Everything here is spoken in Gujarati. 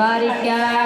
દ્વારિકાધીશની